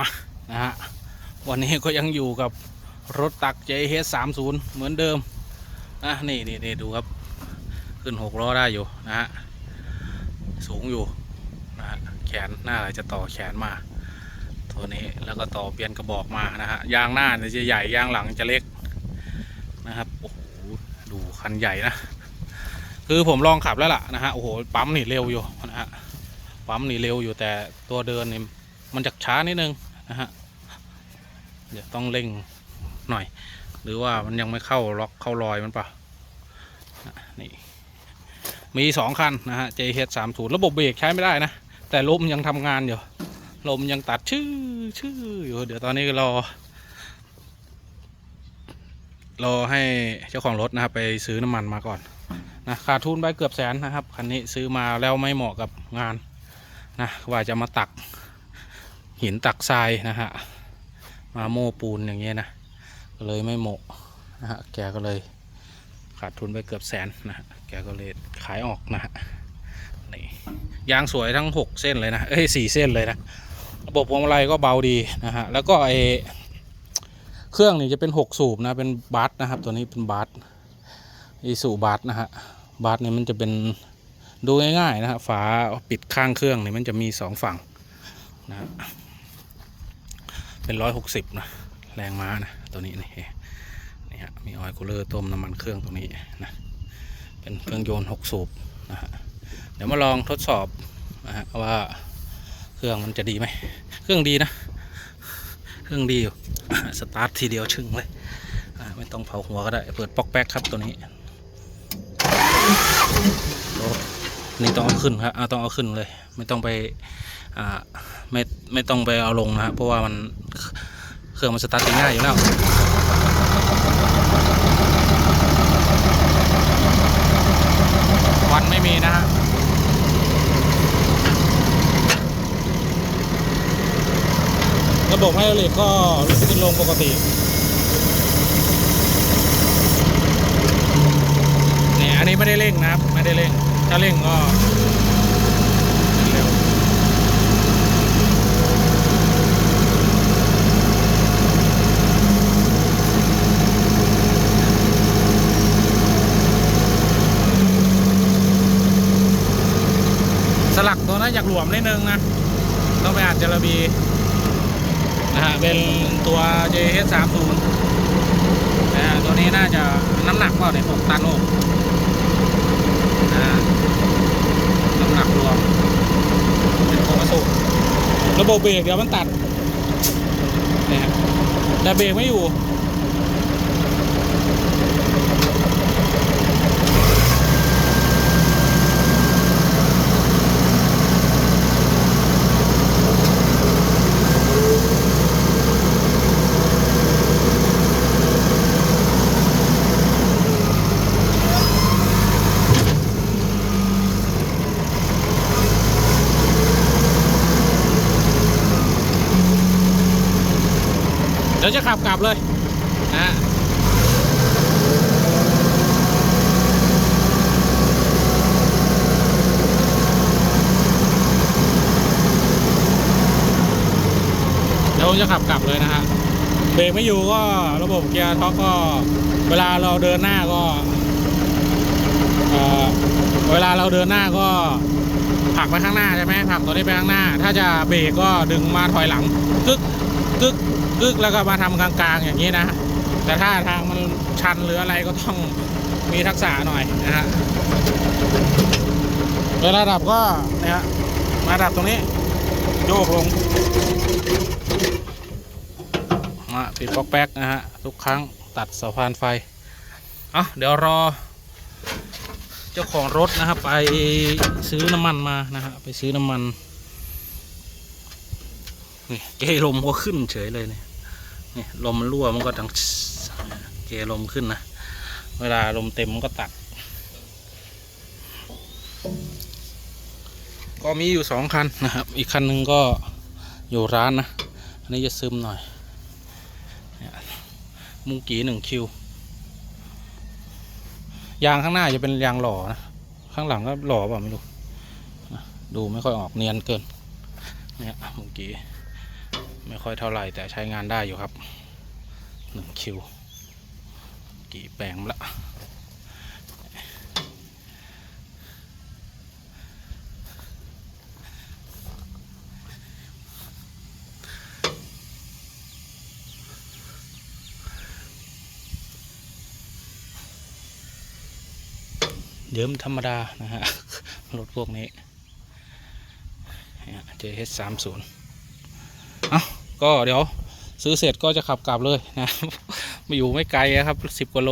มานะฮะวันนี้ก็ยังอยู่กับรถตัก JH 3 0เหมือนเดิมนะนี่นี่นี่ดูครับ ขึ้นหกล้อได้อยู่นะฮะสูงอยู่นะฮะแขนหน้าจะต่อแขนมา ตัวนี้แล้วก็ต่อเปลี่ยนกระบอกมานะฮะยางหน้าจะใหญ่ยางหลังจะเล็กนะครับโอ้โหดูคันใหญ่นะคือผมลองขับแล้วล่ะนะฮะโอ้โหปั๊มนี่เร็วอยู่นะฮะปั๊มนี่เร็วอยู่แต่ตัวเดินนี่ มันจะช้านิดนึงนะฮะเดี๋ยวต้องเร่งหน่อย หรือว่ามันยังไม่เข้าล็อกเข้ารอยมันเปล่านะนี่มีสองคันนะฮะ JH 3 0ระบบเบรกใช้ไม่ได้นะ แต่ลมยังทำงานอยู่ ลมยังตัดชื่อชื่ออยู่ เดี๋ยวตอนนี้รอ รอให้เจ้าของรถนะครับ ไปซื้อน้ำมันมาก่อนนะขาดทุนไปเกือบแสนนะครับ คันนี้ซื้อมาแล้วไม่เหมาะกับงานนะว่าจะมาตัก หินตักทรายนะฮะมาโม่ปูนอย่างเงี้ยนะเลยไม่เหมาะนะฮะแกก็เลยขาดทุนไปเกือบแสนนะฮะแกก็เลยขายออกนะฮะนี่ยางสวยทั้งหกเส้นเลยนะเอ้ยสี่เส้นเลยนะระบบพวงมาลัยก็เบาดีนะฮะแล้วก็ไอเครื่องนี่จะเป็นหกสูบนะเป็นบัสนะครับ ตัวนี้เป็นบัสอีสูบัสนะฮะบัสเนี่ยมันจะเป็นดูง่ายๆนะฮะฝาปิดข้างเครื่องเนี่ยมันจะมีสองฝั่งนะ เป็นร้อยหกสิบนะแรงม้านะตัวนี้นี่นี่ฮะมีออยล์คูลเลอร์ต้มน้ำมันเครื่องตรงนี้นะเป็นเครื่องยนต์หกสูบนะฮะเดี๋ยวมาลองทดสอบนะฮะว่าเครื่องมันจะดีไหมเครื่องดีนะ เครื่องดีอยู่สตาร์ททีเดียวชึ่งเลยไม่ต้องเผาหัวก็ได้เปิดป๊อกแป๊กครับตัวนี้ นี่ต้องเอาขึ้นครับอะต้องเอาขึ้นเลย ไม่ต้องไปอ่าไม่ไม่ต้องไปเอาลงนะเพราะว่ามันเครื่องมันสตาร์ทติดง่ายอยู่แล้วควันไม่มีนะฮะระบบไฮดรอลิกก็ขึ้นลงปกติเนี่ยอันนี้ไม่ได้เร่งนะครับ ไม่ได้เร่งาเร่งก็เร็วสลักตัวนั้นอยากหลวมนิดนึงนะ ต้องไปอ่านจระบีนะฮะเป็นตัว JH 3 0 นะฮะตัวนี้น่าจะน้ำหนักเปล่าเนี่ย6ตันโอ้ นะน้ำหนักรวมเป็นโครงกระสุระบบเบรกเดี๋ยวมันตัดเนี่ยฮะแต่เบรกไม่อยู่ ดี๋ยวจะขับกลับเลยนะเดี๋ยวผมจะขับกลับเลยนะฮะเบรกไม่อยู่ก็ระบบเกียร์ท็อปก็เวลาเราเดินหน้าก็เอ่อเวลาเราเดินหน้าก็ผลักไปข้างหน้าใช่ไหมผลักตัวนี้ไปข้างหน้า ถ้าจะเบรกก็ดึงมาถอยหลังกึกกึก กึกแล้วก็มาทำกลางๆ อย่างนี้นะ แต่ถ้าทางมันชันหรืออะไรก็ต้องมีทักษะหน่อยนะฮะเวลาดับก็เนี่ยฮะมาดับตรงนี้ โยกลงมาปิดปลอกแป๊กนะฮะ ทุกครั้งตัดสาพานไฟอะเดี๋ยวรอ เจ้าของรถนะครับ ไปซื้อน้ำมันมานะฮะ ไปซื้อน้ำมันนี่เกลมก็ขึ้นเฉยเลยเนี่ย นี่ลมมันรั่วมันก็ดังเกลมขึ้นนะ เวลาลมเต็มมันก็ตัด ก็มีอยู่สองคันนะครับ อีกคันหนึ่งก็อยู่ร้านนะ อันนี้จะซึมหน่อย มุงกีหนึ่งคิวยางข้างหน้าจะเป็นยางหล่อนะ ข้างหลังก็หล่อเปล่าไม่รู้ ดูไม่ค่อยออกเนียนเกิน เนี่ยมื่อกี้ ไม่ค่อยเท่าไหร่แต่ใช้งานได้อยู่ครับหนึ่งคิว กี่แปลงละเยิมธรรมดา นะฮะ รถพวกนี้ JH30 ก็เดี๋ยวซื้อเสร็จก็จะขับกลับเลยนะมาอยู่ไม่ไกลอะครับสิบกว่าโล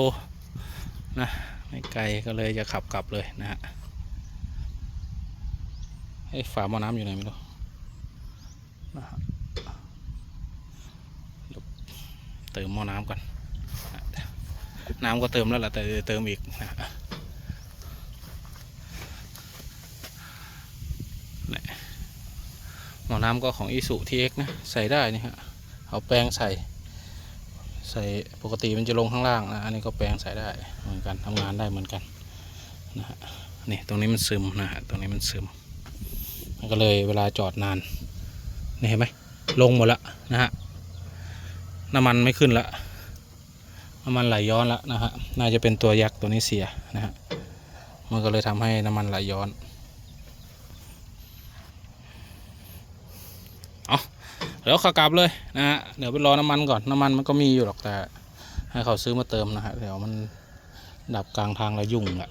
นะไม่ไกลก็เลยจะขับกลับเลยนะฮะไอ้ฝาหม้อน้ำอยู่ไหนไม่รู้นะฮะเติมหม้อน้ำก่อนน้ำก็เติมแล้วแหละแต่เติมอีกนะฮะ หมอ น้ำก็ของอีสุทีเอ็กนะ ใส่ได้นี่ฮะเอาแปรงใส่ ใส่ปกติมันจะลงข้างล่างนะ อันนี้ก็แปรงใส่ได้เหมือนกันทำงานได้เหมือนกันนะฮะนี่ตรงนี้มันซึมนะฮะตรงนี้มันซึมมันก็เลยเวลาจอดนานนี่เห็นไหมลงหมดละนะฮะน้ำมันไม่ขึ้นละน้ำมันไหลย้อนละนะฮะน่าจะเป็นตัวยักษ์ตัวนี้เสียนะฮะมันก็เลยทำให้น้ำมันไหลย้อน เดี๋ยวขากลับเลยนะฮะเดี๋ยวไปรอน้ำมันก่อนน้ำมันมันก็มีอยู่หรอกแต่ให้เขาซื้อมาเติมนะฮะเดี๋ยวมันดับกลางทางแล้วยุ่งอะ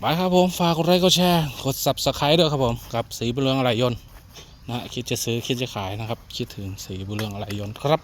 ไปครับผม ฝากกดไลค์กดแชร์ กดซับสไครต์ด้วยครับผมกับสีบุญเรืองอะไรยนนะฮะคิดจะซื้อคิดจะขายนะครับ คิดถึงสีบุญเรืองอะไรยนครับ